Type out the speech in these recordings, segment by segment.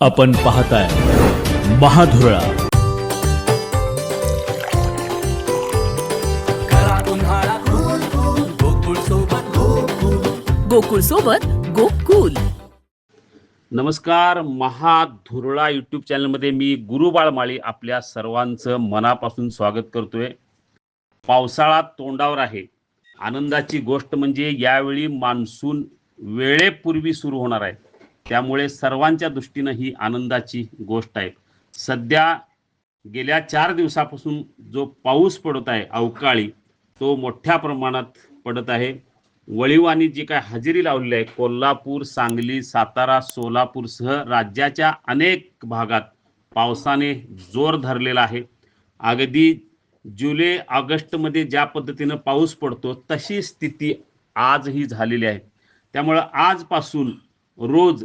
आपण पाहताय महाधुरळा. गोकुळ सोबत गोकुल नमस्कार महाधुरळा यूट्यूब चॅनलमध्ये मी गुरुबाळ माळी आपल्या सर्वांचं मनापासून स्वागत करतोय. पावसाळा तोंडावर आहे. आनंदाची गोष्ट म्हणजे यावेळी मान्सून वेळेपूर्वी सुरू होणार आहे. त्यामुळे सर्वांच्या दृष्टीनं ही आनंदाची गोष्ट आहे. सध्या गेल्या चार दिवसापासून जो पाऊस पडत आहे अवकाळी तो मोठ्या प्रमाणात पडत आहे. वळीवानी जी काय हजेरी लावलेली आहे कोल्हापूर सांगली सातारा सोलापूरसह राज्याच्या अनेक भागात पावसाने जोर धरलेला आहे. अगदी जुलै ऑगस्टमध्ये ज्या पद्धतीनं पाऊस पडतो तशी स्थिती आजही झालेली आहे. त्यामुळं आजपासून रोज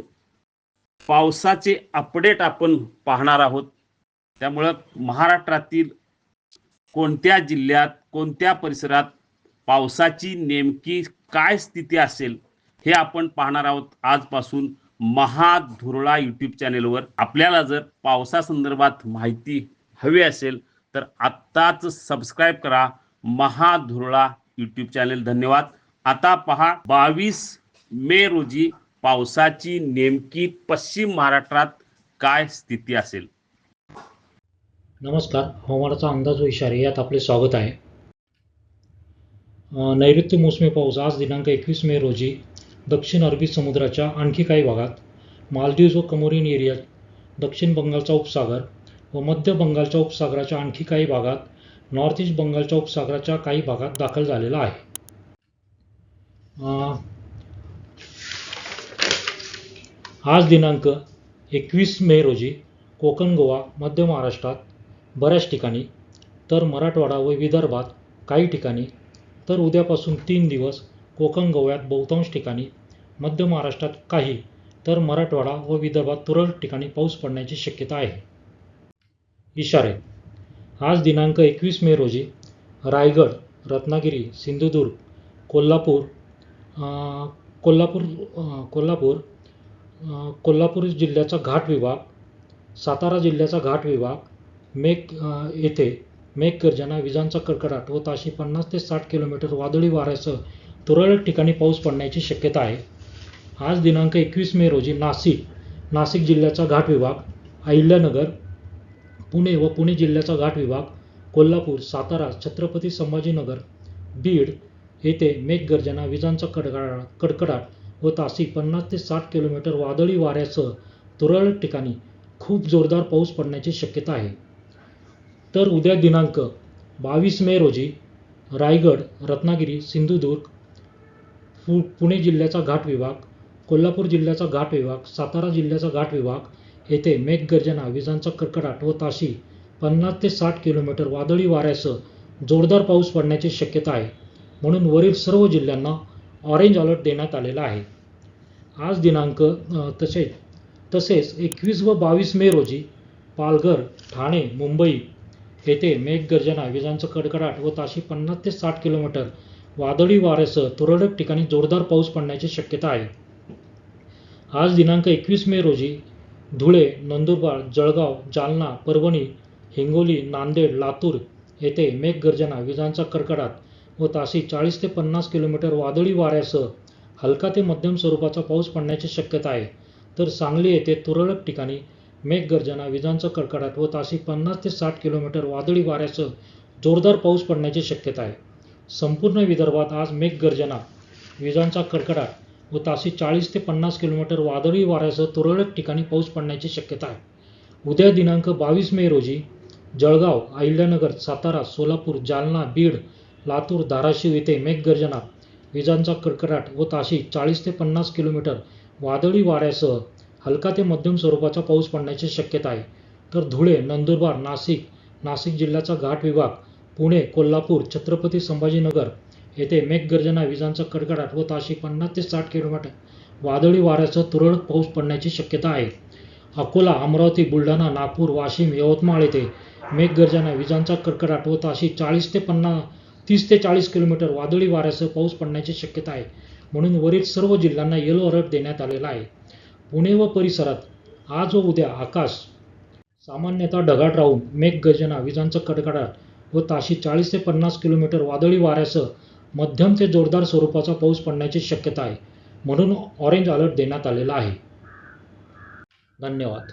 पावसाचे अपडेट आपण पाहणार आहोत. त्यामुळं महाराष्ट्रातील कोणत्या जिल्ह्यात कोणत्या परिसरात पावसाची नेमकी काय स्थिती असेल हे आपण पाहणार आहोत आजपासून महाधुरळा यूट्यूब चॅनेलवर. आपल्याला जर पावसासंदर्भात माहिती हवी असेल तर आत्ताच सबस्क्राईब करा महाधुरळा यूट्यूब चॅनेल. धन्यवाद. आता पहा बावीस मे रोजी पावसाची नेमकी पश्चिम महाराष्ट्रात काय स्थिती असेल? नमस्कार हवामानाचा अंदाज व इशारे यात आपले स्वागत आहे. नैऋत्य मोसमी पाऊस आज दिनांक एकवीस मे रोजी दक्षिण अरबी समुद्राच्या आणखी काही भागात मालदीव्ज व कमोरिन एरियात दक्षिण बंगालचा उपसागर व मध्य बंगालच्या उपसागराच्या आणखी काही भागात नॉर्थ ईस्ट बंगालच्या उपसागराच्या काही भागात दाखल झालेला आहे. आज दिनांक एकवीस मे रोजी कोकण गोवा मध्य महाराष्ट्रात बऱ्याच ठिकाणी तर मराठवाडा व विदर्भात काही ठिकाणी तर उद्यापासून तीन दिवस कोकण गोव्यात बहुतांश ठिकाणी मध्य महाराष्ट्रात काही तर मराठवाडा व विदर्भात तुरळक ठिकाणी पाऊस पडण्याची शक्यता आहे. इशारे. आज दिनांक एकवीस मे रोजी रायगड रत्नागिरी सिंधुदुर्ग कोल्हापूर कोल्हापूर कोल्हापूर कोल्हापूर जिल्ह्याचा घाट विभाग सातारा जिल्ह्याचा घाट विभाग मेघ येथे मेघगर्जना विजांचा कडकडाट व ताशी पन्नास ते साठ किलोमीटर वादळी वाऱ्यासह तुरळक ठिकाणी पाऊस पडण्याची शक्यता आहे. आज दिनांक एकवीस मे रोजी नाशिक नाशिक जिल्ह्याचा घाट विभाग अहिल्यानगर पुणे व पुणे जिल्ह्याचा घाट विभाग कोल्हापूर सातारा छत्रपती संभाजीनगर बीड येथे मेघगर्जना विजांचा कडकडाट कडकडाट व तासी पन्नास ते साठ किलोमीटर वादळी वाऱ्यासह तुरळक ठिकाणी खूप जोरदार पाऊस पडण्याची शक्यता आहे. तर उद्या दिनांक बावीस मे रोजी रायगड रत्नागिरी सिंधुदुर्ग पु पुणे जिल्ह्याचा घाट विभाग कोल्हापूर जिल्ह्याचा घाट विभाग सातारा जिल्ह्याचा घाट विभाग येथे मेघगर्जना विजांचा कडकडाट व ताशी पन्नास ते साठ किलोमीटर वादळी वाऱ्यासह जोरदार पाऊस पडण्याची शक्यता आहे. म्हणून वरील सर्व जिल्ह्यांना ऑरेंज अलर्ट देण्यात आलेला आहे. आज दिनांक तसे तसेच तसेच एकवीस व बावीस मे रोजी पालघर ठाणे मुंबई येथे मेघगर्जना विजांचा कडकडाट व ताशी पन्नास ते साठ किलोमीटर वादळी वाऱ्यासह तुरळक ठिकाणी जोरदार पाऊस पडण्याची शक्यता आहे. आज दिनांक एकवीस मे रोजी धुळे नंदुरबार जळगाव जालना परभणी हिंगोली नांदेड लातूर येथे मेघगर्जना विजांचा कडकडाट व ताशी चाळीस ते पन्नास किलोमीटर वादळी वाऱ्यासह हलका ते मध्यम स्वरूपाचा पाऊस पडण्याची शक्यता आहे. तर सांगली येथे तुरळक ठिकाणी मेघगर्जना विजांचा कडकडाट व ताशी पन्नास ते साठ किलोमीटर वादळी वाऱ्यासह जोरदार पाऊस पडण्याची शक्यता आहे. संपूर्ण विदर्भात आज मेघगर्जना विजांचा कडकडाट व ताशी चाळीस ते पन्नास किलोमीटर वादळी वाऱ्यासह तुरळक ठिकाणी पाऊस पडण्याची शक्यता आहे. उद्या दिनांक बावीस मे रोजी जळगाव अहिल्यानगर सातारा सोलापूर जालना बीड लातूर धाराशिव येथे मेघगर्जना विजांचा कडकडाट व ताशी चाळीस ते पन्नास किलोमीटर वादळी वाऱ्यासह हलका ते मध्यम स्वरूपाचा पाऊस पडण्याची शक्यता आहे. तर धुळे नंदुरबार नाशिक नाशिक जिल्ह्याचा घाट विभाग पुणे कोल्हापूर छत्रपती संभाजीनगर येथे मेघगर्जना विजांचा कडकडाट व ताशी पन्नास ते साठ किलोमीटर वादळी वाऱ्यासह तुरळक पाऊस पडण्याची शक्यता आहे. अकोला अमरावती बुलढाणा नागपूर वाशिम यवतमाळ येथे मेघगर्जना विजांचा कडकडाट व ताशी चाळीस ते पन्नास तीस ते चाळीस किलोमीटर वादळी वाऱ्यासह पाऊस पडण्याची शक्यता आहे. म्हणून वरील सर्व जिल्ह्यांना येलो अलर्ट देण्यात आलेला आहे. पुणे व परिसरात आज व उद्या आकाश सामान्यतः ढगाळ राहून मेघगर्जना विजांचा कडकडाट व ताशी चाळीस ते पन्नास किलोमीटर वादळी वाऱ्यासह मध्यम ते जोरदार स्वरूपाचा पाऊस पडण्याची शक्यता आहे. म्हणून ऑरेंज अलर्ट देण्यात आलेला आहे. धन्यवाद.